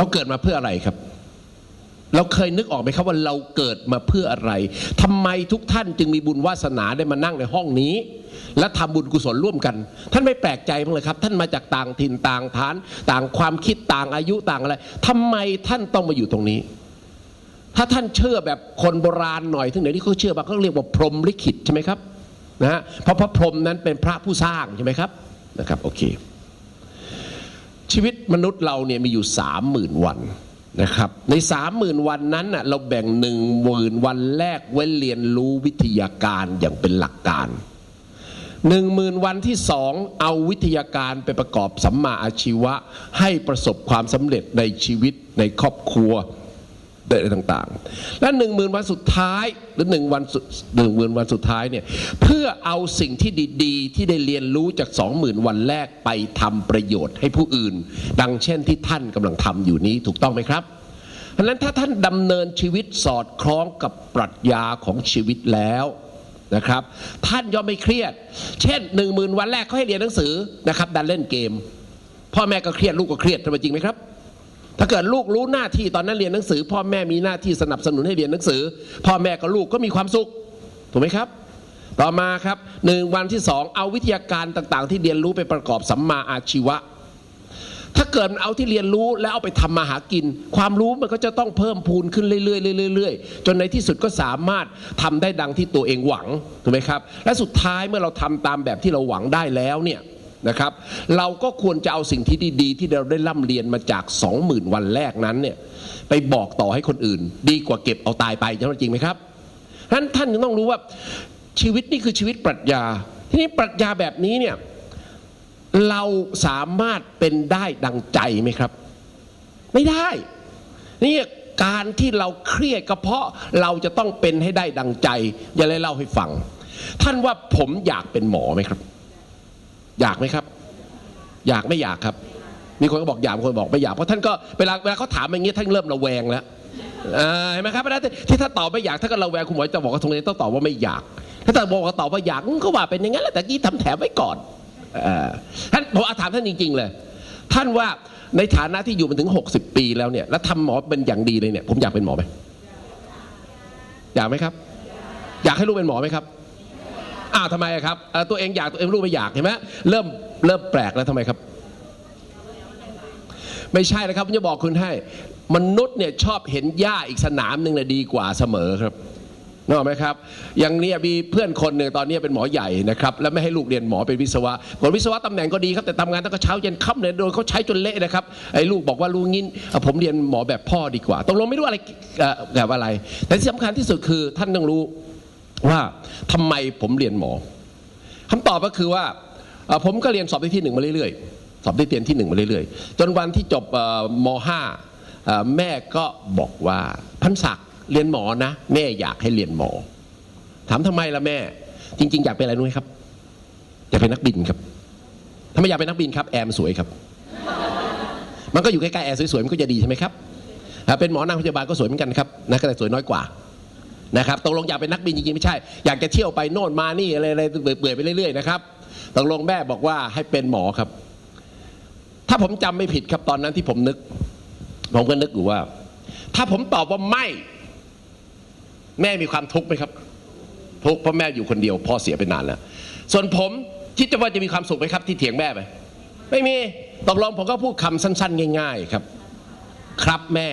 เราเกิดมาเพื่ออะไรครับ เราเคยนึกออกไหมครับว่าเราเกิดมาเพื่ออะไรทำไมทุกท่านจึงมีบุญวาสนาได้มานั่งในห้องนี้ และทำบุญกุศลร่วมกัน ท่านไม่แปลกใจบ้างเลยครับ ท่านมาจากต่างถิ่นต่างฐาน ต่างความคิดต่างอายุต่างอะไรทำไมท่านต้องมาอยู่ตรงนี้ ถ้าท่านเชื่อแบบคนโบราณหน่อยถึงไหนที่เขาเชื่อว่าเขาเรียกว่าพรหมลิขิตใช่ไหมครับนะฮะเพราะพระพรหมนั้นเป็นพระผู้สร้างใช่ไหมครับนะครับโอเค ชีวิตมนุษย์เราเนี่ยมีอยู่สามหมื่นวันนะครับในสามหมื่นวันนั้นน่ะเราแบ่งหนึ่งหมื่นวันแรกไว้เรียนรู้วิทยาการอย่างเป็นหลักการหนึ่งหมื่นวันที่สองเอาวิทยาการไปประกอบสัมมาอาชีวะ ให้ประสบความสำเร็จในชีวิตในครอบครัว อะไรต่างๆ และหนึ่งหมื่นวันสุดท้ายหรือหนึ่งวันหนึ่งหมื่นวันสุดท้ายเนี่ยเพื่อเอาสิ่งที่ดีๆ ที่ได้เรียนรู้จากสองหมื่นวันแรกไปทำประโยชน์ให้ผู้อื่น ดังเช่นที่ท่านกำลังทำอยู่นี้ถูกต้องไหมครับเพราะฉะนั้นถ้าท่านดำเนินชีวิตสอดคล้องกับปรัชญาของชีวิตแล้วนะครับ ท่านย่อมไม่เครียด เช่นหนึ่งหมื่นวันแรกเขาให้เรียนหนังสือนะครับดันเล่นเกมพ่อแม่ก็เครียดลูกก็เครียดทำไมจริงไหมครับ ถ้าเกิดลูกรู้หน้าที่ตอนนั้นเรียนหนังสือ พ่อแม่มีหน้าที่สนับสนุนให้เรียนหนังสือ พ่อแม่กับลูกก็มีความสุขถูกไหมครับ ต่อมาครับหนึ่งวันที่สองเอาวิทยาการต่างๆ ที่เรียนรู้ไปประกอบสัมมาอาชีวะ ถ้าเกิดมันเอาที่เรียนรู้แล้วเอาไปทำมาหากิน ความรู้มันก็จะต้องเพิ่มพูนขึ้นเรื่อยๆเรื่อยๆจนในที่สุดก็สามารถทำได้ดังที่ตัวเองหวังถูกไหมครับ และสุดท้ายเมื่อเราทำตามแบบที่เราหวังได้แล้วเนี่ย นะครับ เราก็ควรจะเอาสิ่งที่ดีๆ ที่เราได้ร่ำเรียนมาจาก 20,000 วันแรกนั้นเนี่ยไปบอกต่อให้คนอื่น ดีกว่าเก็บเอาตายไปใช่ไหมจริงไหมครับฉะนั้นท่านต้องรู้ว่าชีวิตนี่คือชีวิตปรัชญา ทีนี้ปรัชญาแบบนี้เนี่ยเราสามารถเป็นได้ดังใจไหมครับ ไม่ได้ นี่การที่เราเครียดก็เพราะเราจะต้องเป็นให้ได้ดังใจ อย่าเลยเล่าให้ฟัง ท่านว่าผมอยากเป็นหมอไหมครับ อยากไหมครับ อยากไม่อยากครับ มีคนก็บอกอยากคนบอกไม่อยากเพราะท่านก็เวลาเวลาเขาถามอย่างนี้ท่านเริ่มระแวงแล้วเห็นไหมครับเวลาที่ที่ถ้าตอบไม่อยากท่านก็ระแวงคุณหมอจะบอกว่าตรงนี้ต้องตอบว่าไม่อยาก ถ้าท่านบอกว่าตอบว่าอยากก็ว่าเป็นอย่างนั้นแหละแต่กี้ทำแถมไว้ก่อนท่านผมอาถามท่านจริง ๆ เลย ท่านว่าในฐานะที่อยู่มาถึง 60 ปีแล้วเนี่ย แล้วทำหมอเป็นอย่างดีเลยเนี่ย ผมอยากเป็นหมอไหมอยากไหมครับ อยากให้ลูกเป็นหมอไหมครับ อ้าวทำไมครับตัวเองอยากตัวเองลูกไม่อยากเห็นไหมเริ่มเริ่มแปลกแล้วทำไมครับ ไม่ใช่นะครับผมจะบอกคุณให้ มนุษย์เนี่ยชอบเห็นหญ้าอีกสนามหนึ่งเนี่ยดีกว่าเสมอครับนึกออกไหมครับอย่างนี้มีเพื่อนคนหนึ่งตอนนี้เป็นหมอใหญ่นะครับแล้วไม่ให้ลูกเรียนหมอเป็นวิศวะผลวิศวะตำแหน่งก็ดีครับแต่ทำงานตั้งแต่เช้าเย็นค่ำเลยโดนเขาใช้จนเละนะครับไอ้ลูกบอกว่าลูกงี้ผมเรียนหมอแบบพ่อดีกว่าตกลงไม่รู้อะไรแบบอะไร แต่ที่สำคัญที่สุดคือท่านต้องรู้ ว่าทำไมผมเรียนหมอคำตอบก็คือว่าผมก็เรียนสอบได้ที่หนึ่งมาเรื่อยๆ สอบได้เตียนที่หนึ่งมาเรื่อยๆ จนวันที่จบมห้าแม่ก็บอกว่าพันศักดิ์เรียนหมอนะ แม่อยากให้เรียนหมอ ถามทำไมล่ะแม่ จริง ๆ อยากเป็นอะไรรู้ไหมครับ อยากเป็นนักบินครับถ้าไม่อยากเป็นนักบินครับแอร์มสวยครับ มันก็อยู่ใกล้ๆแอร์สวยๆมันก็จะดีใช่ไหมครับเป็นหมอนางพยาบาลก็สวยเหมือนกันครับนะแต่สวยน้อยกว่า นะครับตกลงอยากเป็นนักบินจริงๆไม่ใช่ อยากจะเที่ยวไปโน่นมานี่อะไรอะไรเปื่อยๆไปเรื่อยๆนะครับตกลงแม่บอกว่าให้เป็นหมอครับ ถ้าผมจำไม่ผิดครับตอนนั้นที่ผมนึก ผมก็นึกอยู่ว่า ถ้าผมตอบว่าไม่ แม่มีความทุกข์ไหมครับ ทุกข์เพราะแม่อยู่คนเดียวพ่อเสียไปนานแล้วส่วนผมคิดจะว่าจะมีความสุขไหมครับ ที่เถียงแม่ไปไม่มีตกลงผมก็พูดคำสั้น ๆ ง่าย ๆ ครับ ครับแม่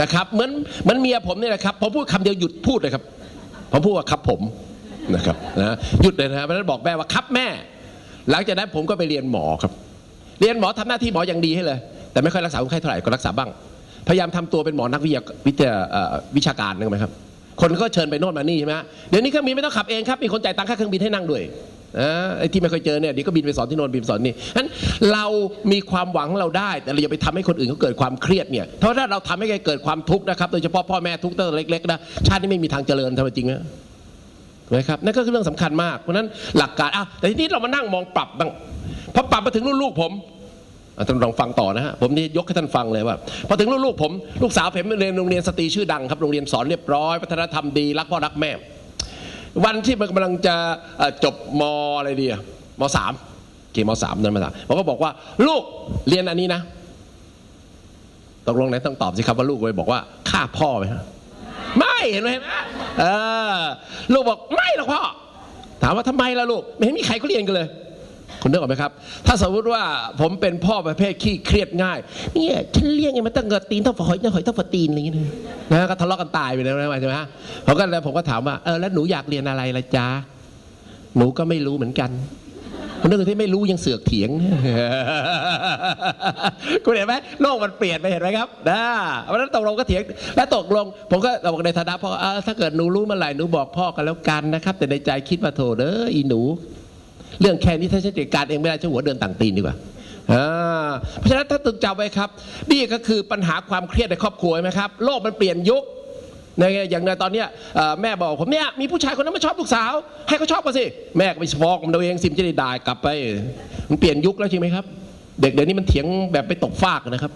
นะครับเหมือนเหมือนเมียผมนี่แหละครับพอพูดคำเดียวหยุดพูดเลยครับผมพูดว่าครับผมนะครับนะหยุดเลยนะครับเพราะนั้นบอกแม่ว่าครับแม่ หลังจากนั้นผมก็ไปเรียนหมอครับ เรียนหมอทำหน้าที่หมออย่างดีให้เลย แต่ไม่ค่อยรักษาคนไข้เท่าไหร่ก็รักษาบ้าง พยายามทำตัวเป็นหมอนักวิทยาวิทยาวิชาการนึกไหมครับ คนก็เชิญไปโน่นมานี่ใช่ไหมฮะเดี๋ยวนี้เครื่องบินไม่ต้องขับเองครับมีคนจ่ายตังค่าเครื่องบินให้นั่งด้วย ไอ้ที่ไม่เคยเจอเนี่ยเดี๋ยวก็บินไปสอนที่โน่นบินสอนนี่ฉะนั้นเรามีความหวังของเราได้ แต่เราอย่าไปทำให้คนอื่นเขาเกิดความเครียดเนี่ยเพราะถ้าเราทำให้ใครเกิดความทุกข์นะครับโดยเฉพาะพ่อแม่ทุกข์ตั้งแต่เล็กๆนะชาตินี้ไม่มีทางเจริญทำไมจริงไหมถูกไหมครับนั่นก็คือเรื่องสำคัญมากเพราะนั้นหลักการอะแต่ทีนี้เรามานั่งมองปรับบ้างพอปรับมาถึงรุ่นลูกผมท่านลองฟังต่อนะฮะผมนี่ยกให้ท่านฟังเลยว่าพอถึงรุ่นลูกผม ลูกสาวผมเรียนโรงเรียนสตรีชื่อดังครับโรงเรียนสอนเรียบร้อยวัฒนธรรมดีรักพ่อรักแม่ วันที่มันกำลังจะจบมอะไรดีอะมสามเกมมสามนั่นมาสามผมก็บอกว่า ลูกเรียนอันนี้นะตกลงไหนต้องตอบสิครับว่าลูกไปบอกว่าฆ่าพ่อไหมไม่เห็นไหมนะเออลูกบอกไม่หรอกพ่อ ถามว่าทำไมล่ะลูก ไม่เห็นมีใครเขาเรียนกันเลย คุณนึกออกไหมครับ ถ้าสมมติว่าผมเป็นพ่อประเภทขี้เครียดง่ายเนี่ยฉันเลี้ยงไงมันตั้งเกิดตีนเท่าฝอยเท่าหอยเท่าฝตีนอะไรอย่างเงี้ยนะก็ทะเลาะกันตายไปแล้วใช่ไหมฮะผมก็เลยผมก็ถามว่าเออแล้วหนูอยากเรียนอะไรล่ะจ๊ะหนูก็ไม่รู้เหมือนกันคนนึกที่ไม่รู้ยังเสือกเถียงคุณเห็นไหมโลกมันเปลี่ยนไปเห็นไหมครับนะเพราะนั้นตกลงก็เถียง และตกลง ผมก็บอกในฐานะพ่อเออถ้าเกิดหนูรู้เมื่อไหร่หนูบอกพ่อกันแล้วกันนะครับ แต่ในใจคิดว่าโถเด้ออีหนู เรื่องแค่นี้ถ้าฉันจัดการเองไม่ได้ฉันหัวเดินต่างตีนดีกว่าเพราะฉะนั้นถ้าตึกจำไว้ครับ นี่ก็คือปัญหาความเครียดในครอบครัวใช่ไหมครับ โลกมันเปลี่ยนยุคในอย่างในตอนนี้แม่บอกผมเนี่ยมีผู้ชายคนนั้นมาชอบลูกสาว ให้เขาชอบกันสิ แม่ก็ไปฟ้องมันตัวเองสิมจะได้ด่ากลับไป มันเปลี่ยนยุคแล้วใช่ไหมครับ เด็กเดี๋ยวนี้มันเถียงแบบไปตกฟากนะครับ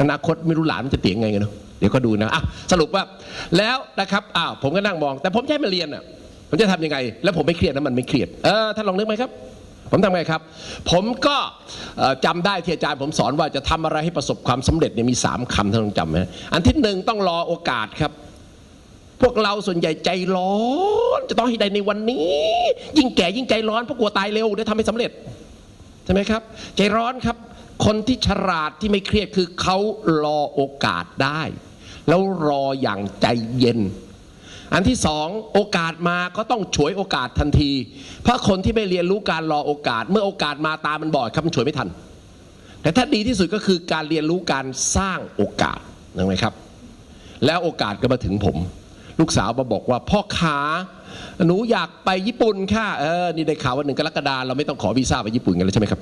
อนาคตไม่รู้หลานมันจะเถียงไงกันเนาะเดี๋ยวก็ดูนะอะสรุปว่าแล้วนะครับอ้าวผมก็นั่งมอง แต่ผมให้มันเรียนอะ ผมจะทำยังไง แล้วผมไม่เครียดนะมันไม่เครียดเออท่านลองนึกไหมครับ ผมทำไงครับ ผมก็เอ่อจำได้ที่อาจารย์ผมสอนว่าจะทำอะไรให้ประสบความสำเร็จเนี่ยมีสามคำท่านต้องจำไหมอันที่หนึ่งต้องรอโอกาสครับ พวกเราส่วนใหญ่ใจร้อน จะต้องให้ได้ในวันนี้ ยิ่งแก่ยิ่งใจร้อนเพราะกลัวตายเร็วเดี๋ยวทำไม่สำเร็จใช่ไหมครับ ใจร้อนครับคนที่ฉลาดที่ไม่เครียดคือเขารอโอกาสได้ แล้วรออย่างใจเย็น อันที่สองโอกาสมาก็ต้องฉวยโอกาสทันที เพราะคนที่ไม่เรียนรู้การรอโอกาส เมื่อโอกาสมาตามันบอดครับมันฉวยไม่ทัน แต่ถ้าดีที่สุดก็คือการเรียนรู้การสร้างโอกาสนะไหมครับ แล้วโอกาสก็มาถึงผม ลูกสาวมาบอกว่าพ่อขาหนูอยากไปญี่ปุ่นค่ะเออนี่ได้ข่าวว่าหนึ่งกรกฎาเราไม่ต้องขอวีซ่าไปญี่ปุ่นกันแล้วใช่ไหมครับ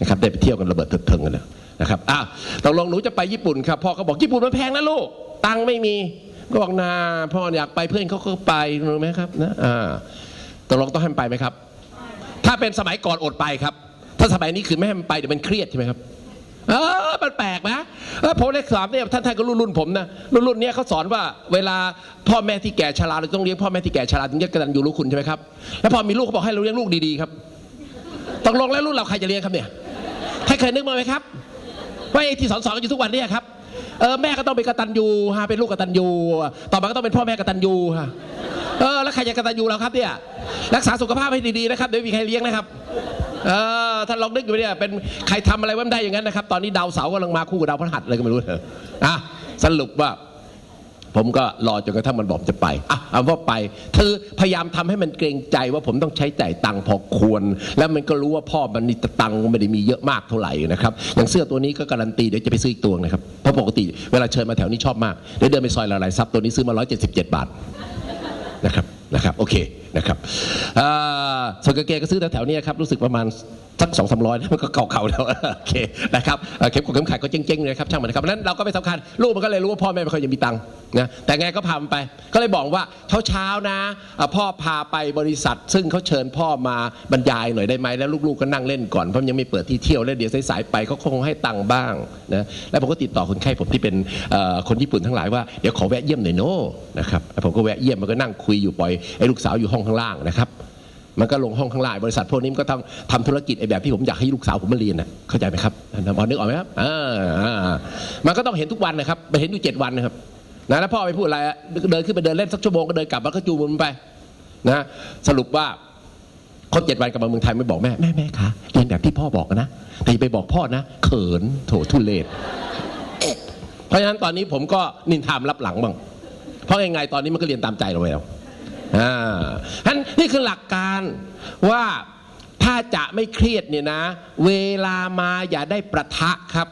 นะครับได้ไปเที่ยวกันระเบิดเถิดเทิงกันแล้วนะครับอ้าวตกลงหนูจะไปญี่ปุ่นครับพ่อก็บอกญี่ปุ่นมันแพงนะลูกตังไม่มี ก็บอกนาพ่ออยากไปเพื่อนเขาก็ไปรู้ไหมครับนะอ่าตกลงต้องให้มันไปไหมครับ ถ้าเป็นสมัยก่อนอดไปครับ ถ้าสมัยนี้คือไม่ให้มันไปเดี๋ยวมันเครียดใช่ไหมครับเออมันแปลกนะผมเลขสามเนี่ยท่านท่านก็รุ่นรุ่นผมนะรุ่นรุ่นเนี้ยเขาสอนว่าเวลาพ่อแม่ที่แก่ชราเราต้องเลี้ยงพ่อแม่ที่แก่ชราถึงจะกระตัญญูรู้คุณใช่ไหมครับแล้วพอมีลูกเขาบอกให้เราเลี้ยงลูกดีๆครับตกลงแล้วรุ่นเราใครจะเลี้ยงครับเนี่ยใครเคยนึกมาไหมครับว่าไอ้ที่สอนสอนกันอยู่ทุกวันเนี่ยครับ เออแม่ก็ต้องเป็นกตัญญูฮะเป็นลูกกตัญญูต่อมาก็ต้องเป็นพ่อแม่กตัญญูฮะเออแล้วใครจะกตัญญูเราครับเนี่ยรักษาสุขภาพให้ดีๆนะครับเดี๋ยวไม่มีใครเลี้ยงนะครับเออท่านลองนึกดูเนี่ยเป็นใครทำอะไรไว้ไม่ได้อย่างนั้นนะครับ ตอนนี้ดาวเสาร์กำลังมาคู่กับดาวพฤหัสเลยก็ไม่รู้เถอะอะสรุปว่า ผมก็รอจนกระทั่งมันบอกจะไปอะเอาว่าไปคือพยายามทำให้มันเกรงใจว่าผมต้องใช้จ่ายตังค์พอควร แล้วมันก็รู้ว่าพ่อมันนี่ตังค์ไม่ได้มีเยอะมากเท่าไหร่นะครับอย่างเสื้อตัวนี้ก็การันตีเดี๋ยวจะไปซื้ออีกตัวนะครับเพราะปกติเวลาเชิญมาแถวนี้ชอบมากเดี๋ยวเดินไปซอยละลายซับตัวนี้ซื้อมา 177 บาทนะครับนะครับโอเคนะครับอ่าส่วนกางเกงก็ซื้อแถวๆนี้ครับรู้สึกประมาณ สักสองสามร้อยมันก็เก่าๆแล้วโอเคนะครับเข็มกดเข็มขัดก็เจ๊งๆเลยครับช่างมันนะครับนั้นเราก็ไม่สำคัญลูกมันก็เลยรู้ว่าพ่อแม่ไม่ค่อยจะมีตังค์นะแต่ไงก็พามันไป ก็เลยบอกว่าเช้าๆนะอะพ่อพาไปบริษัท ซึ่งเขาเชิญพ่อมาบรรยายหน่อยได้ไหมแล้วลูกๆก็นั่งเล่นก่อนเพราะยังไม่เปิดที่เที่ยวแล้วเดี๋ยวสายๆไปเขาคงให้ตังค์บ้างนะแล้วผมก็ติดต่อคนไข้ผมที่เป็นคนญี่ปุ่นทั้งหลายว่าเดี๋ยวขอแวะเยี่ยมหน่อยโน่นะครับผมก็แวะเยี่ยมมันก็นั่งคุยอยู่ปล่อยไอ้ลูกสาวอยู่ห้องข้างล่างนะครับ มันก็ลงห้องข้างล่างบริษัทพวกนี้มันก็ทำทำธุรกิจไอ้แบบที่ผมอยากให้ลูกสาวผมมาเรียนนะเข้าใจไหมครับนพอนึกออกไหมครับอ่าอ่ามันก็ต้องเห็นทุกวันนะครับไปเห็นอยู่เจ็ดวันนะครับนะแล้วพ่อไปพูดอะไรเดินขึ้นไปเดินเล่นสักชั่วโมงก็เดินกลับแล้วก็จูงมันไปนะสรุปว่าคนเจ็ดวันกลับมาเมืองไทยไม่บอกแม่แม่แม่คะเรียนแบบที่พ่อบอกนะแต่อย่าไปบอกพ่อนะ เขินโถทุเลศเพราะฉะนั้นตอนนี้ผมก็นินทามรับหลังบ้างเพราะยังไงตอนนี้มันก็เรียนตามใจเราไปแล้ว อ่าฉะนั้นนี่คือหลักการว่าถ้าจะไม่เครียดเนี่ยนะ เวลามาอย่าได้ประทะครับ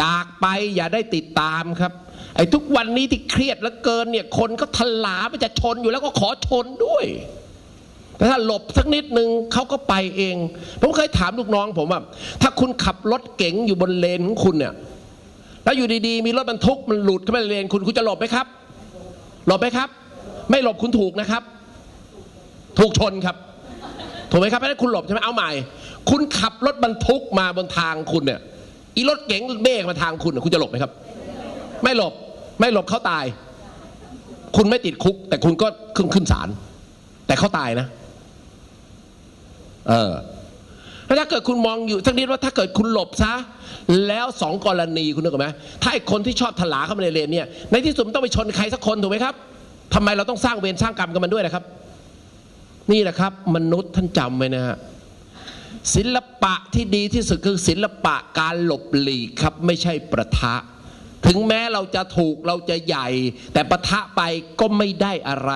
จากไปอย่าได้ติดตามครับ ไอ้ทุกวันนี้ที่เครียดเหลือเกินเนี่ย คนก็ทลาไปจะชนอยู่แล้วก็ขอชนด้วย แต่ถ้าหลบสักนิดนึงเขาก็ไปเอง ผมเคยถามลูกน้องผมว่า ถ้าคุณขับรถเก๋งอยู่บนเลนของคุณเนี่ยแล้วอยู่ดีๆ มีรถบรรทุกมันหลุดเข้ามาในเลนคุณคุณจะหลบไหมครับ หลบไหมครับ ไม่หลบคุณถูกนะครับ ถูกชนครับ ถูกไหมครับไม่ได้คุณหลบใช่ไหมเอาใหม่ คุณขับรถบรรทุกมาบนทางคุณเนี่ยอีรถเก๋งเบ้มาทางคุณน่ะคุณจะหลบไหมครับ ไม่หลบไม่หลบเขาตาย คุณไม่ติดคุก แต่คุณก็ขึ้นขึ้นศาลแต่เขาตายนะ เออถ้าเกิดคุณมองอยู่สักนิดว่าถ้าเกิดคุณหลบซะ แล้วสองกรณีคุณนึกออกไหมถ้าไอ้คนที่ชอบถลาเข้ามาในเลนเนี่ยในที่สุดมันต้องไปชนใครสักคนถูกไหมครับ ทำไมเราต้องสร้างเวรสร้างกรรมกันมันด้วยนะครับ นี่แหละครับ มนุษย์ท่านจำไว้นะฮะศิลปะที่ดีที่สุดคือศิลปะการหลบหลีกครับ ไม่ใช่ประทะ ถึงแม้เราจะถูกเราจะใหญ่ แต่ประทะไปก็ไม่ได้อะไร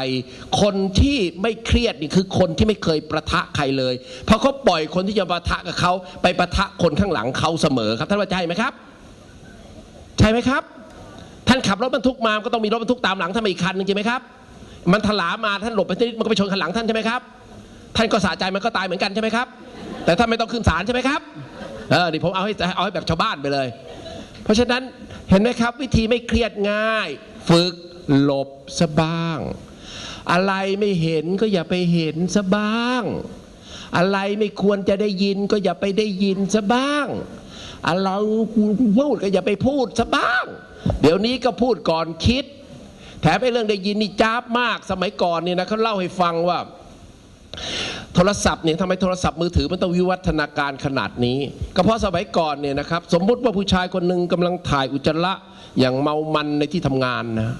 คนที่ไม่เครียดนี่คือคนที่ไม่เคยประทะใครเลย เพราะเขาปล่อยคนที่จะประทะกับเขาไปประทะคนข้างหลังเขาเสมอครับท่านว่าใช่ไหมครับ ใช่ไหมครับ ท่านขับรถบรรทุกมาก็ต้องมีรถบรรทุกตามหลังท่านมาอีกคันหนึงใช่ไหมครับ มันถลามาท่านหลบไปนิดมันก็ไปชนข้างหลังท่านใช่ไหมครับ ท่านก็สะใจมันก็ตายเหมือนกันใช่ไหมครับ แต่ท่านไม่ต้องขึ้นศาลใช่ไหมครับ เออ นี่ผมเอาให้เอาให้แบบชาวบ้านไปเลย เพราะฉะนั้นเห็นไหมครับ วิธีไม่เครียดง่าย ฝึกหลบซะบ้าง อะไรไม่เห็นก็อย่าไปเห็นซะบ้าง อะไรไม่ควรจะได้ยินก็อย่าไปได้ยินซะบ้างอะไรพูดก็อย่าไปพูดซะบ้าง เดี๋ยวนี้ก็พูดก่อนคิด แถมไอ้เรื่องได้ยินนี่จ้าบมากสมัยก่อนเนี่ยนะเขาเล่าให้ฟังว่า โทรศัพท์เนี่ยทำไมโทรศัพท์มือถือมันต้องวิวัฒนาการขนาดนี้ ก็เพราะสมัยก่อนเนี่ยนะครับ สมมุติว่าผู้ชายคนหนึ่งกำลังถ่ายอุจจาระอย่างเมามันในที่ทำงานนะ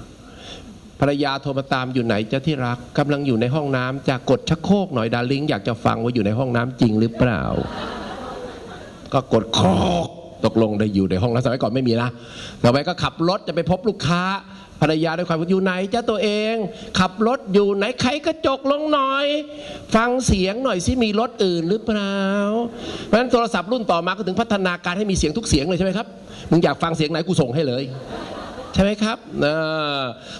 ภรรยาโทรมาตามอยู่ไหนจะที่รักกำลังอยู่ในห้องน้ำจะกดชักโครกหน่อยดาริงอยากจะฟังว่าอยู่ในห้องน้ำจริงหรือเปล่า ก็กดโครก ตกลงได้อยู่ในห้องแล้วสมัยก่อนไม่มีนะสมัยก็ขับรถจะไปพบลูกค้าภรรยาด้วยความว่าอยู่ไหนเจ้าตัวเอง ขับรถอยู่ไหนใครกระจกลงหน่อย ฟังเสียงหน่อยสิมีรถอื่นหรือเปล่าเพราะฉะนั้นโทรศัพท์รุ่นต่อมาก็ถึงพัฒนาการให้มีเสียงทุกเสียงเลยใช่ไหมครับมึงอยากฟังเสียงไหนกูส่งให้เลย ใช่ไหมครับ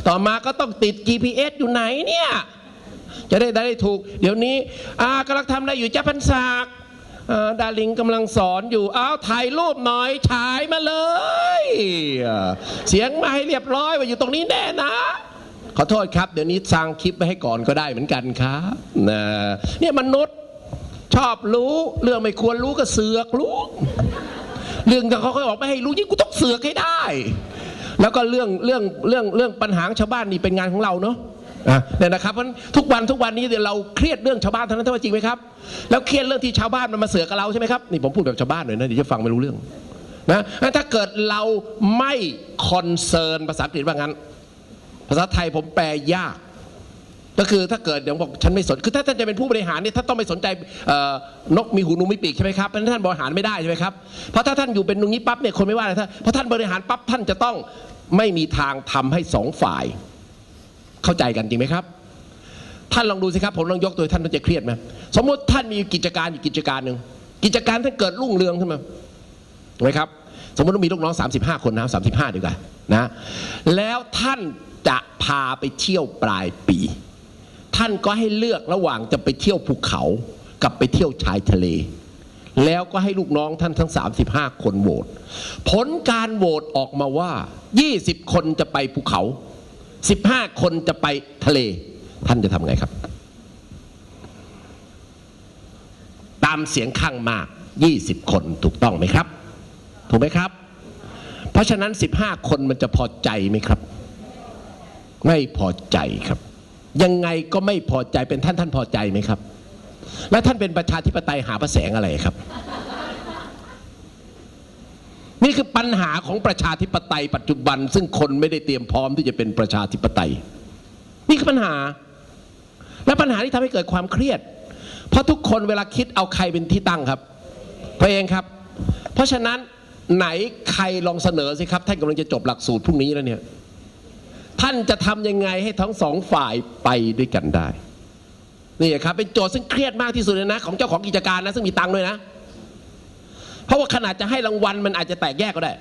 ต่อมาก็ต้องติด GPS อยู่ไหนเนี่ยจะได้ได้ถูก เดี๋ยวนี้อากำลังทำอะไรอยู่จ้าพันศักดิ์ ดาริงกำลังสอนอยู่อ้าวถ่ายรูปหน่อยฉายมาเลย เสียงมาให้เรียบร้อยว่าอยู่ตรงนี้แน่นะขอโทษครับ เดี๋ยวนี้สร้างคลิปไว้ให้ก่อนก็ได้เหมือนกันครับนะเนี่ยมนุษย์ชอบรู้ เรื่องไม่ควรรู้ก็เสือกรู้ เรื่องที่เขาเคยออกไม่ให้รู้ยิ่งกูต้องเสือกให้ได้ แล้วก็เรื่องเรื่องเรื่องเรื่องปัญหาชาวบ้านนี่เป็นงานของเราเนาะ เนี่ยนะครับเพราะฉะนั้นทุกวันทุกวันนี้เราเครียดเรื่องชาวบ้านเท่านั้นท่านั้นจริงไหมครับแล้วเครียดเรื่องที่ชาวบ้านมันมาเสือกกับเราใช่ไหมครับนี่ผมพูดแบบชาวบ้านหน่อยนะเดี๋ยวจะฟังไม่รู้เรื่องนะถ้าเกิดเราไม่คอนเซิร์นภาษาอังกฤษว่างั้น ภาษาไทยผมแปลยาก ก็คือถ้าเกิดเดี๋ยวบอกฉันไม่สนคือถ้าท่านจะเป็นผู้บริหารเนี่ยท่านต้องไม่สนใจนกมีหูนูมีปีกใช่ไหมครับเพราะท่านบริหารไม่ได้ใช่ไหมครับเพราะถ้าท่านอยู่เป็นตรงนี้ปั๊บเนี่ยคนไม่ว่าเลยท่านเพราะท่านบริหารปั๊บท่านจะต้องไม่มีทางทำให้สองฝ่าย เข้าใจกันจริงไหมครับ ท่านลองดูสิครับ ผมลองยกตัวท่านท่านจะเครียดไหมสมมติท่านมีกิจการอยู่กิจการหนึ่งกิจการท่านเกิดรุ่งเรืองขึ้นมาถูกไหมครับ สมมติว่ามีลูกน้อง 35 คนนะ35ดีกว่านะ แล้วท่านจะพาไปเที่ยวปลายปี ท่านก็ให้เลือกระหว่างจะไปเที่ยวภูเขา กับไปเที่ยวชายทะเล แล้วก็ให้ลูกน้องท่านทั้ง 35 คนโหวตผลการโหวตออกมาว่า 20 คนจะไปภูเขา 15 คนจะไปทะเล ท่านจะทำไงครับ ตามเสียงข้างมาก 20 คนถูกต้องไหมครับ ถูกไหมครับ เพราะฉะนั้น 15 คนมันจะพอใจไหมครับ ไม่พอใจครับ ยังไงก็ไม่พอใจเป็นท่านท่านพอใจไหมครับ แล้วท่านเป็นประชาธิปไตยหาประแสงอะไรครับ นี่คือปัญหาของประชาธิปไตย ปัจจุบัน ซึ่งคนไม่ได้เตรียมพร้อมที่จะเป็นประชาธิปไตย นี่คือปัญหา และปัญหาที่ทำให้เกิดความเครียด เพราะทุกคนเวลาคิดเอาใครเป็นที่ตั้งครับตัวเองครับ เพราะฉะนั้นไหนใครลองเสนอสิครับ ท่านกำลังจะจบหลักสูตรพรุ่งนี้แล้วเนี่ยท่านจะทำยังไงให้ทั้งสองฝ่ายไปด้วยกันได้ นี่ครับเป็นโจทย์ซึ่งเครียดมากที่สุดเลยนะ ของเจ้าของกิจการนะ ซึ่งมีตังค์ด้วยนะ เพราะว่าขนาดจะให้รางวัลมันอาจจะแตกแยกก็ได้